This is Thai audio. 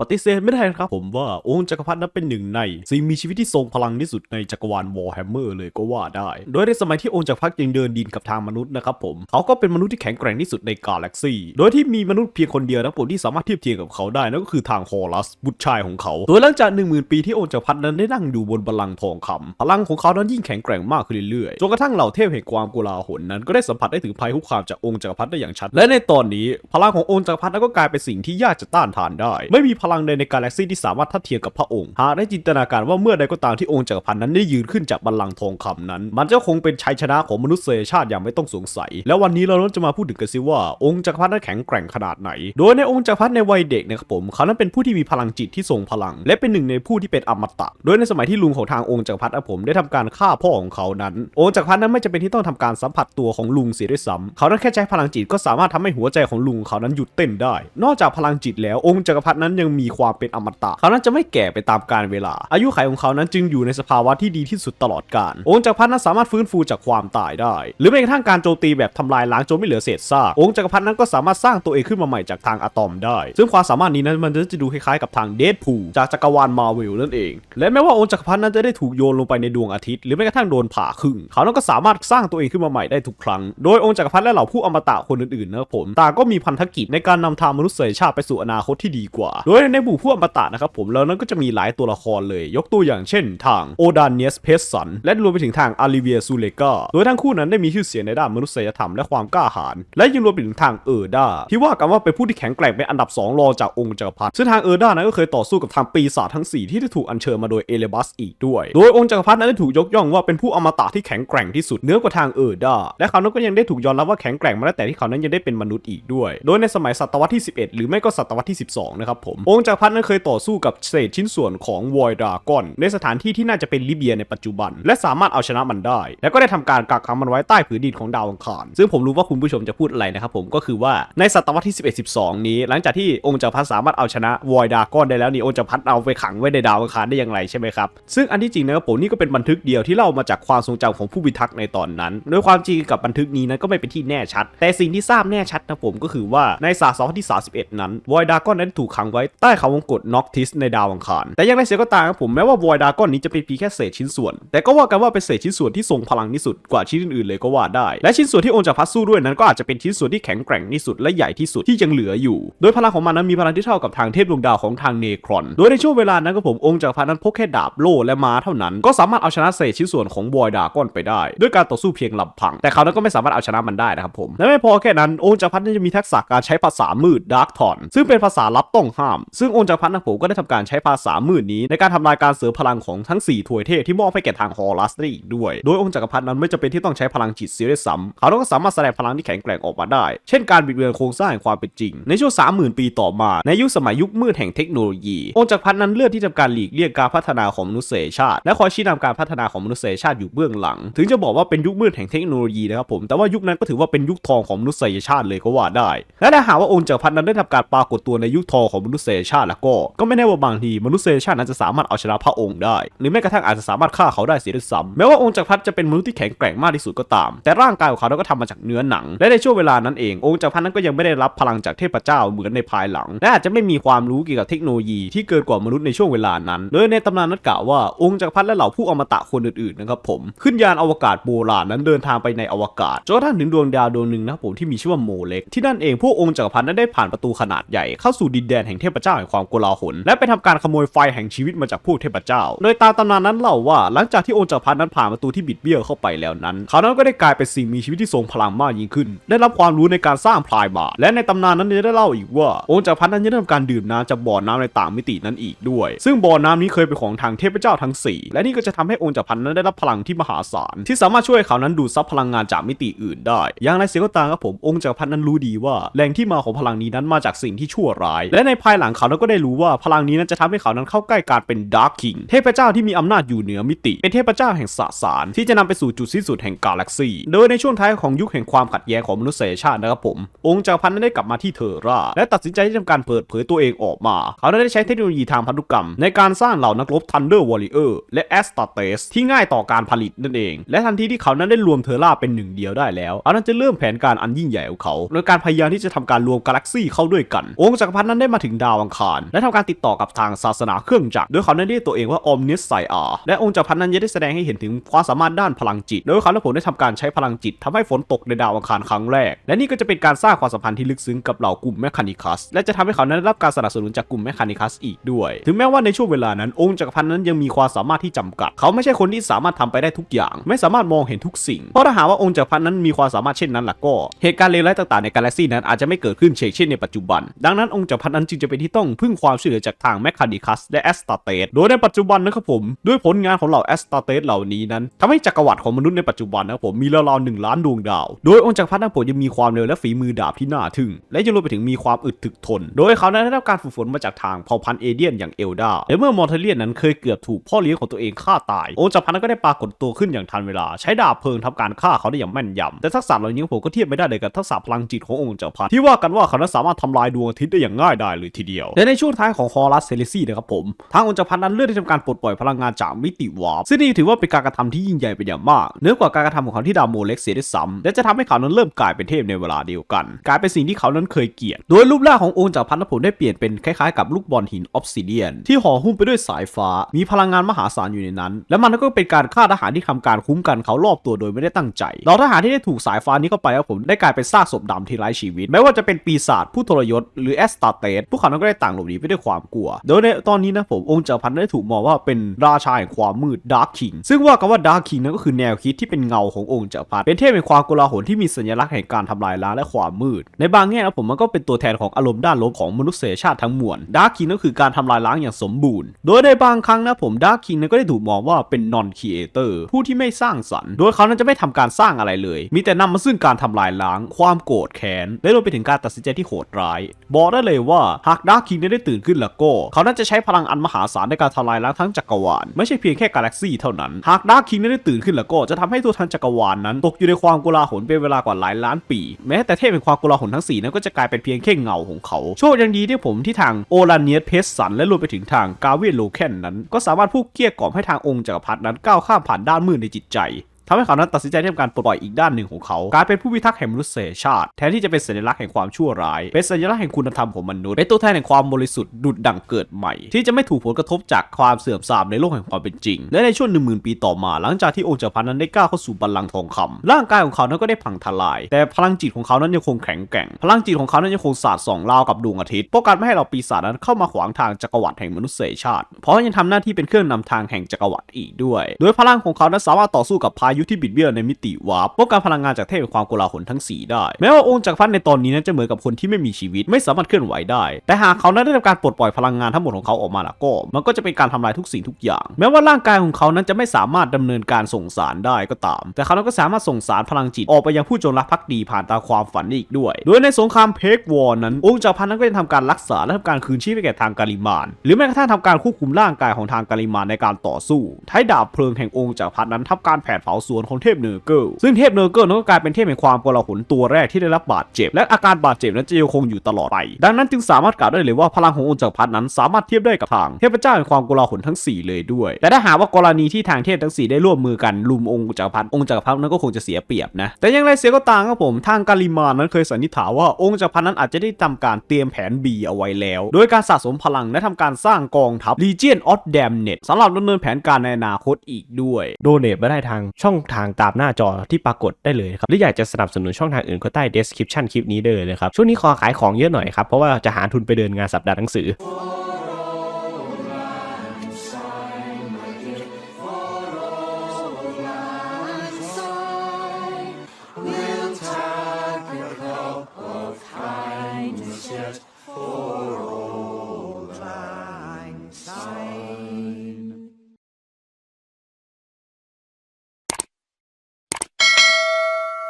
ปฏิเสธไม่ได้นะครับผมว่าองค์จักรพรรดินั้นเป็นหนึ่งในสิ่งมีชีวิตที่ทรงพลังที่สุดในจักรวาลวอร์แฮมเมอร์เลยก็ว่าได้ โดยในสมัยที่องค์จักรพรรดิยังเดินดินกับทางมนุษย์นะครับผม เขาก็เป็นมนุษย์ที่แข็งแกร่งที่สุดในกาแล็กซี่โดยที่มีมนุษย์เพียงคนเดียวนะผมที่สามารถเทียบเทียงกับเขาได้นั่นก็คือทางฮอรัสบุตรชายของเขา โดยหลังจาก 1 0,000 ปีที่องค์จักรพรรดินั้นได้นั่งอยู่บนบัลลังก์ทองคำพลังของเขานั้นยิ่งแข็งแกร่งมากขึ้นเรื่อยๆจนกระทั่งเหล่าเทพแห่งความกุลาหลนั้นก็ได้สัมผัสได้ถึงภัยคุกคามจากองค์จักรพรรดิได้อย่างชัด และในตอนนี้ พลังขององค์จักรพรรดินั้นก็กลายเป็นสิ่งที่ยากจะต้านทานได้ ไม่มีพลังใดในกาแล็กซี่ที่สามารถทัดเทียมกับพระองค์ หากได้จินตนาการว่าเมื่อใดก็ตามที่องค์จักรพรรดินั้นได้ยืนขึ้นจากบัลลังก์ทองคำนั้น มันจะคงเป็นชัยชนะของมนุษยชาติอย่างไม่ต้องสงสัย แล้ววันนี้เราจะมาพูดถึงกันสิว่าองค์จักรพรรดินั้นแข็งแกร่งขนาดไหน โดยในองค์จักรพรรดิในวัยเด็กนะครับผมเขานั้นเป็นผู้ที่มีพลังจิตที่ทรงพลัง และเป็นหนึ่งในผู้ที่เป็นอมตะ โดยในสมัยที่ลุงของทางองค์จักรพรรดิผมได้ทำการฆ่าพ่อของเขานั้น องค์จักรพรรดินั้นไม่จำเป็นที่ต้องทำการสัมผัสตัวของลุงเสียด้วยซ้ำเขานั้นแค่ใช้พลังจิตก็สามารถทำให้หัวใจของลุงเขานั้นหยุดเต้นได้ นอกจากพลังจิตแล้วองค์จักรพรรดินั้นยังมีความเป็นอมตะ เขานั้นจะไม่แก่ไปตามกาลเวลา อายุขัยของเขานั้นจึงอยู่ในสภาวะที่ดีที่สุดตลอดกาลองค์จักรพรรดินั้นสามารถฟื้นฟูจากความตายได้ หรือแม้กระทั่งการโจมตีแบบทำลายล้างจนไม่เหลือเศษซากองค์จักรพรรดินั้นก็สามารถสร้างตัวเองขึ้นมาใหม่จากทางอะตอมได้ ซึ่งความสามารถนี้นั้นมันจะดูคล้ายๆกับทางเดดพูจากจักรวาลมาเวลนั่นเอง และแม้ว่าองค์จักรพรรดินั้นจะได้ถูกโยนลงไปในดวงอาทิตย์หรือแม้กระทั่งโดนผ่าครึ่งเขานั้นก็สามารถสร้างตัวเองขึ้นมาใหม่ได้ทุกครั้ง โดยองค์จักรพรรดิและเหล่าผู้อมตะคนอื่นๆนะครับผมต่างก็มีพันธกิจในการนำทางมนุษยชาติไปสู่อนาคตที่ดีกว่า โดยในหมู่ผู้อมตะนะครับผมแล้วนั้นก็จะมีหลายตัวละครเลย ยกตัวอย่างเช่น ทางโอดานเนียสเพสสันและรวมไปถึงทางอาริเวียซูเลกาโดยทั้งคู่นั้นได้มีชื่อเสียงในด้านมนุษยธรรมและความกล้าหาญและยังรวมไปถึงทางเออร์ดาที่ว่ากันว่าเป็นผู้ที่แข็งแกร่งเป็นอันดับ 2 รองจากองค์จักรพรรดิซึ่งทางเออร์ดานั้นก็เคยต่อสู้กับทางปีศาจทั้ง 4 ที่ได้ถูกอัญเชิญมาโดยเอเลบัสอีกด้วย โดยองค์จักรพรรดินั้นได้ถูกยกย่องว่าเป็นผู้อมตะที่แข็งแกร่งที่สุดเหนือกว่าทางเออร์ดาและเขานั้นก็ยังได้ถูกยอมรับว่าแข็งแกร่งมาตั้งแต่ที่เขานั้นยังได้เป็นมนุษย์อีกด้วย โดยในสมัยศตวรรษที่ 11 หรือไม่ก็ศตวรรษที่ 12 นะครับผมองค์จักรพรรดินั้นเคยต่อสู้กับเศษชิ้นส่วนของวอยดากอน ในสถานที่ที่น่าจะเป็นลิเบียในปัจจุบัน และสามารถเอาชนะมันได้ แล้วก็ได้ทำการกักขังมันไว้ใต้ผืนดินของดาวอังคาร ซึ่งผมรู้ว่าคุณผู้ชมจะพูดอะไรนะครับผมก็คือว่าในศตวรรษที่ 11 12 นี้ หลังจากที่องค์จักรพรรดิสามารถเอาชนะวอยดากอนได้แล้วนี่องค์จักรพรรดิเอาไปขังไว้ในดาวอังคารได้อย่างไรใช่ไหมครับซึ่งอันที่จริงนะครับผมนี่ก็เป็นบันทึกเดียวที่เล่ามาจากความทรงจำของผู้พิทักษ์ในตอนนั้นโดยความจริงกับบันทึกนี้นั้นก็ไม่เป็นที่แน่ชัด แต่สิ่งที่ทราบแน่ชัดนะผมก็คือว่าในศาสตร์ศตวรรษที่31 นั้นวอยดากอนนั้นถูกขังไว้ใต้เขาวงกตน็อกทิสในดาวอังคาร แต่ย่างไรเสียก็ตามครับผมแม้ว่าวอยดาก้อนนี้จะเป็นเพียงแค่เศษชิ้นส่วน แต่ก็ว่ากันว่าเป็นเศษชิ้นส่วนที่ทรงพลังที่สุดกว่าชิ้นอื่นๆเลยก็ว่าได้ และชิ้นส่วนที่องค์จักรพรรดิสู้ด้วยนั้นก็อาจจะเป็นชิ้นส่วนที่แข็งแกร่งที่สุดและใหญ่ที่สุดที่ยังเหลืออยู่ โดยพลังของมันนั้นมีพลังที่เท่ากับทางเทพดวงดาวของทางเนครอน โดยในช่วงเวลานั้นก็ผมองค์จักรพรรดินั้นพกแค่ดาบโล่และม้าเท่านั้น ก็สามารถเอาชนะเศษชิ้นส่วนของวอยดากอนไปได้ ด้วยการต่อสู้เพียงลำพัง แต่เขานั้นก็ไม่สามารถเอาชนะมันได้นะครับผมและไม่พอแค่นั้นองค์จักพรรดินั้นจะมีทักษะการใช้ภาษามืดดาร์กทอนซึ่งเป็นภาษาลับต้องห้ามซึ่งองค์จักรพรรดินะผมก็ได้ทำการใช้ภาษามืดนี้ ในการทำลายการเสริมพลังของทั้ง 4 ถวยเทพที่มอบให้แก่ทางฮอรัสได้อีกด้วย โดยองค์จักรพรรดินั้นไม่จำเป็นที่ต้องใช้พลังจิตเสียด้วยซ้ำเขาก็สามารถแสดงพลังที่แข็งแกร่งออกมาได้ เช่นการบิดเบือนโครงสร้างแห่งความเป็นจริง ในช่วง 30,000 ปีต่อมา ในยุคสมัยยุคมืดแห่งเทคโนโลยี องค์จักรพรรดินั้นเลือกที่จะการหลีกเลี่ยงการพัฒนาของมนุษยชาติ และคอยชี้นำการพัฒนาของมนุษยชาติอยู่เบื้องหลัง ถึงจะบอกว่าเป็นยุคมืดแห่งเทคโนโลยีนะครับผมแต่ว่ายุคนั้นก็ถือว่าเป็นยุคทองของมนุษยชาติเลยก็ว่าได้ และถ้าหากว่าองค์จักรพรรดินั้นได้ทำการปรากฏตัวในยุคทองของมนุษยชาติแล้วก็ ก็ไม่แน่ว่าบางทีมนุษยชาตินั้นจะสามารถเอาชนะพระองค์ได้ หรือแม้กระทั่งอาจจะสามารถฆ่าเขาได้เสียด้วยซ้ำแม้ว่าองค์จักรพรรดิจะเป็นมนุษย์ที่แข็งแกร่งมากที่สุดก็ตาม แต่ร่างกายของเขาก็ทำมาจากเนื้อหนัง และในช่วงเวลานั้นเององค์จักรพรรดินั้นก็ยังไม่ได้รับพลังจากเทพเจ้าเหมือนในภายหลัง และอาจจะไม่มีความรู้เกี่ยวกับเทคโนโลยีที่เกินกว่ามนุษย์ในช่วงเวลานั้น โดยในตำนานนั้นกล่าวว่าองค์จักรพรรดิและเหล่าผู้อมตะคนอื่นๆนะครับผมขึ้นยานอวกาศโบราณนั้นเดินทางไปในอวกาศจนกระทั่งถึงดวงดาวดวงหนึ่งนะครับผมที่มีชื่อว่าโมเล็กที่นั่นเองพวกองค์จักรพรรดินั้นได้ผ่านประตูขนาดใหญ่เข้าสู่ดินแดนแห่งเทพเจ้าแห่งความโกลาหลและไปทำการขโมยไฟแห่งชีวิตมาจากพวกเทพเจ้า โดยตามตำนานนั้นเล่าว่าหลังจากที่องค์จักรพรรดินั้นผ่านประตูที่บิดเบี้ยวเข้าไปแล้วนั้น เขานั้นก็ได้กลายเป็นสิ่งมีชีวิตที่ทรงพลังมากยิ่งขึ้น ได้รับความรู้ในการสร้างพลายบาและในตำนานนั้นยังได้เล่าอีกว่าองค์จักรพรรดินั้นยังได้ทำการดื่มน้ำจากบ่อน้ำในต่างมิตินั้นอีกด้วย ซึ่งบ่อน้ำนี้เคยเป็นของทางเทพเจ้าทั้ง 4 และนี่ก็จะทำให้องค์จักรพรรดินั้นได้รับพลังที่มหาศาลที่สามารถช่วยเขานั้นดูดซับพลังงานจากมิติอื่นได้ อย่างไรเสียก็ตามครับผมองค์จักรพรรดินั้นรู้ดีว่าแหล่งที่มาของพลังนี้นั้นมาจากสิ่งที่ชั่วร้าย และในภายหลังเขานั้นก็ได้รู้ว่าพลังนี้นั้นจะทำให้เขานั้นเข้าใกล้การเป็นดาร์คคิงเทพเจ้าที่มีอำนาจอยู่เหนือมิติ เป็นเทพเจ้าแห่งสสาร ที่จะนำไปสู่จุดสิ้นสุดแห่งกาแล็กซีโดยในช่วงท้ายของยุคแห่งความขัดแย้งของมนุษยชาตินะครับผม องค์จักรพรรดินั้นได้กลับมาที่เทอร่า และตัดสินใจที่ทำการเปิดเผยตัวเองออกมา เขาได้ใช้เทคโนโลยีทางพันธุกรรม ในการสร้างเหล่านักรบทันเดอร์วอริเออร์และแอสตาเตสที่ง่ายต่อการผลิตนั่นเอง และทันทีที่เขานั้นได้รวมเทอร่าเป็นหนึ่งเดียวได้แล้วเขานั้นจะเริ่มแผนการอันยิ่งใหญ่ของเขาโดยการพยายามที่จะทำการรวมกาแล็กซี่เข้าด้วยกัน องค์จักรพรรดินั้นได้มาถึงดาวอังคาร และทำการติดต่อกับทางศาสนาเครื่องจักรโดยเขานั้เรียกตัวเองว่าอมนิสไซอาและองค์จักรพรรดินั้นยังได้แสดงให้เห็นถึงความสามารถด้านพลังจิต โดยเขาและผมได้ทำการใช้พลังจิตทำให้ฝนตกในดาวอังคารครั้งแรก และนี่ก็จะเป็นการสร้างความสัมพันธ์ที่ลึกซึ้งกับเหล่ากลุ่มแมคคานิคัส และจะทำให้เขานั้นได้รับการสนับสนุนจากกลุ่มแมคคานิคัสอีกด้วย ถึงแม้ว่าในช่วงเวลานั้น องค์จักรพรรดินั้นยังมีความสามารถที่จำกัด เขาไม่ใช่คนที่สามารถทำไปได้ทุกอย่าง ไม่สามารถมองเห็นทุกสิ่ง เพราะถ้าหากว่าองค์จักรพรรดินั้นมีความสามารถเช่นนั้นล่ะก็ เหตุการณ์เลวร้ายต่างๆในกาแล็กซี่นั้นอาจจะไม่เกิดขึ้นเช่นเช่นในปัจจุบัน ดังนั้นองค์จักรพรรดินั้นจึงจะเป็นที่ต้องพึ่งความช่วยเหลือจากทางแมคคานิคัสและแอสตาเตสโดยในปัจจุบันนะครับผม ด้วยผลงานของเหล่าแอสตาเตสเหล่านี้นั้นทำให้จักรวรรดิของมนุษย์ในปัจจุบันนะครับผมมีราวๆหนึ่งล้านดวงดาว โดยองค์จักรพรรดินั้นผมยังมีความเร็วและฝีมือดาบที่น่าทึ่ง และยังรวมไปถึงมีความอึดถึกทน โดยเขานั้นได้รับการฝึกฝนมาจากทางเผ่าพันธุ์เอเดียนอย่างเอลดาและเมื่อมอร์เทเลียนนั้นเคยเกือบถูกพ่อเลี้ยงของตัวเองฆ่าตาย องค์จักรพรรดินั้นก็ได้ปรากฏตัวขึ้นอย่างทันเวลา ใช้ดาบเพลิงทำการฆ่าเขาได้อย่างแม่นยำแต่ทักษะเหล่านี้ผมก็เทียบไม่ได้เลยกับทักษะพลังจิตขององค์จักรพรรดิที่ว่ากันว่าเขานั้นสามารถทำลายดวงอาทิตย์ได้อย่างง่ายดายเลยทีเดียวและในช่วงท้ายของฮอรัสเซเลซีนะครับผมทางองค์จักรพรรดินั้นเลือกที่จะทำการปลดปล่อยพลังงานจากมิติวาร์ปซึ่งนี่ถือว่าเป็นการกระทำที่ยิ่งใหญ่เป็นอย่างมากเหนือกว่าการกระทำของเขาที่ดาวโมเล็กเสียด้วยซ้ำและจะทำให้เขานั้นเริ่มกลายเป็นเทพในเวลาเดียวกัน กลายเป็นสิ่งที่เขานั้นเคยเกลียดโดยรูปร่างขององค์จักรพรรดินั้นผมได้เปลี่ยนเป็นคล้ายๆกับลูกบอลหินออฟซิเดียนที่ห่อหุ้มไปด้วยสายฟ้า มีพลังงานมหาศาลอยู่ในนั้น และมันก็เป็นการฆ่าทหารที่ทำการคุ้มกันเขารอบตัวโดยไม่ได้ตั้งใจเหล่าทหารที่ได้ถูกสายฟ้านี้เข้าไปครับผมได้กลายเป็นซากศพดำที่ไร้ชีวิต ไม่ว่าจะเป็นปีศาจผู้ทรยศหรือแอสตาเตสพวกเขานั้นก็ได้ต่างหลบหนีไปด้วยความกลัว โดยในตอนนี้นะผมองค์จักรพรรดิได้ถูกมองว่าเป็นราชาแห่งความมืดดาร์คคิงซึ่งว่ากันว่าดาร์คคิงนั้นก็คือแนวคิดที่เป็นเงาขององค์จักรพรรดิเป็นเทพแห่งความโกลาหลที่มีสัญลักษณ์แห่งการทำลายล้างและความมืด ในบางแง่นะผมมันก็เป็นตัวแทนของอารมณ์ด้านลบของมนุษยชาติทั้งมวลดาร์คคิงก็คือการทำลายล้างอย่างสมบูรณ์ โดยในบางครั้งนะผมดาร์คคิงนั้นก็ได้ถูกมองว่าเป็น non creator ผู้ที่ไม่สร้างสรรค์ โดยเขานั้นจะไม่ทำการสร้างอะไรเลย มีแต่นำมาซึ่งการทำลายล้าง ความโกรธแค้นและรวมไปถึงการตัดสินใจที่โหดร้าย บอกได้เลยว่าหากดาร์คคิงได้ตื่นขึ้นแล้วก็ เขาน่าจะใช้พลังอันมหาศาลในการทำลายล้างทั้งจักรวาล ไม่ใช่เพียงแค่กาแล็กซี่เท่านั้น หากดาร์คคิงได้ตื่นขึ้นแล้วก็จะทำให้ตัวทั้งจักรวาลนั้น ตกอยู่ในความโกลาหลเป็นเวลากว่าหลายล้านปี แม้แต่เทพเป็นความโกลาหลทั้งสี่นั้นก็จะกลายเป็นเพียงแค่เงาของเขาโชคยังดีที่ผมที่ทางโอลาเนียสเพสสันและรวมไปถึงทางกาเวียโลแคนนั้น ก็สามารถพูดเกลี้ยกล่อมให้ทางองค์จักรพรรดินั้นก้าวข้ามผ่านด้านมืดในจิตใจ ทำให้เขานั้นตัดสินใจที่ทำการปลดปล่อยอีกด้านหนึ่งของเขากลายเป็นผู้พิทักษ์แห่งมนุษยชาติ แทนที่จะเป็นสัญลักษณ์แห่งความชั่วร้าย เป็นสัญลักษณ์แห่งคุณธรรมของมนุษย์เป็นตัวแทนแห่งความบริสุทธิ์ดุดดั่งเกิดใหม่ ที่จะไม่ถูกผลกระทบจากความเสื่อมทรามในโลกแห่งความเป็นจริง และในช่วงหนึ่งหมื่นปีต่อมา หลังจากที่องค์จักรพรรดินั้นได้ก้าวเข้าสู่บัลลังก์ทองคำร่างกายของเขานั้นก็ได้พังทลาย แต่พลังจิตของเขานั้นยังคงแข็งแกร่ง พลังจิตของเขานั้นยังคงสาดส่องราวกับดวงอาทิตย์ป้องกันไม่ให้เหล่าปีศาจนั้นเข้ามาขวางทางจักรวรรดิแห่งมนุษยชาติ เพราะยังทำหน้าที่เป็นเครื่องนำทางแห่งจักรวรรดิอีกด้วย โดยพลังของเขานั้นสามารถต่อสู้กับพายุที่บิดเบี้ยวในมิติวาร์ปป้องกันพลังงานจากเทพแห่งความโกลาหลทั้ง 4 ได้ แม้ว่าองค์จักรพรรดิในตอนนี้นั้นจะเหมือนกับคนที่ไม่มีชีวิตไม่สามารถเคลื่อนไหวได้ แต่หากเขานั้นได้ทำการปลดปล่อยพลังงานทั้งหมดของเขาออกมาล้วก็ มันก็จะเป็นการทำลายทุกสิ่งทุกอย่าง แม้ว่าร่างกายของเขานั้นจะไม่สามารถดำเนินการส่งสารได้ก็ตาม แต่เขาก็สามารถส่งสารพลังจิตออกไปยังผู้จงรักภักดีผ่านตาความฝันได้อีกด้วย โดยในสงครามเพกวอร์นั้น องค์จักรพรรดินั้นก็จะทำการรักษาและทำการคืนชีพให้แก่ทางกาลิมาน หรือแม้กระทั่งทำการควบคุมร่างกายของทางกาลิมานในการต่อสู้ ใช้ดาบเพลิงแห่งองค์จักรพรรดินั้นทำการแผดเผาสวนของเทพเนอร์เกิลซึ่งเทพเนอร์เกิลนั้นก็กลายเป็นเทพแห่งความกลาหลตัวแรกที่ได้รับบาดเจ็บ และอาการบาดเจ็บนั้นจะยังคงอยู่ตลอดไป ดังนั้นจึงสามารถกล่าวได้เลยว่าพลังขององค์จักรพรรดินั้นสามารถเทียบได้กับทางเทพเจ้าแห่งความกลาหลทั้ง 4 เลยด้วย แต่ถ้าหากว่ากรณีที่ทางเทพทั้ง 4 ได้ร่วมมือกันลุมองค์จักรพรรดิองค์จักรพรรดินั้นก็คงจะเสียเปรียบนะ แต่อยังไรเสียก็ตามครับผมทางกาลิมานนั้นเคยสันนิษฐานว่าองค์จักรพรรดินั้นอาจจะได้ทำการเตรียมแผน B เอาไว้แล้ว โดยการสะสมพลังและทำการสร้างกองทัพ Legion of Damned สำหรับดำเนินแผนการในอนาคตอีกด้วย โดเนทมาได้ทางช่องทางตามหน้าจอที่ปรากฏได้เลยครับหรืออยากจะสนับสนุนช่องทางอื่นก็ใต้ description คลิปนี้ได้เลยนะครับช่วงนี้ขอขายของเยอะหน่อยครับเพราะว่าจะหาทุนไปเดินงานสัปดาห์หนังสือ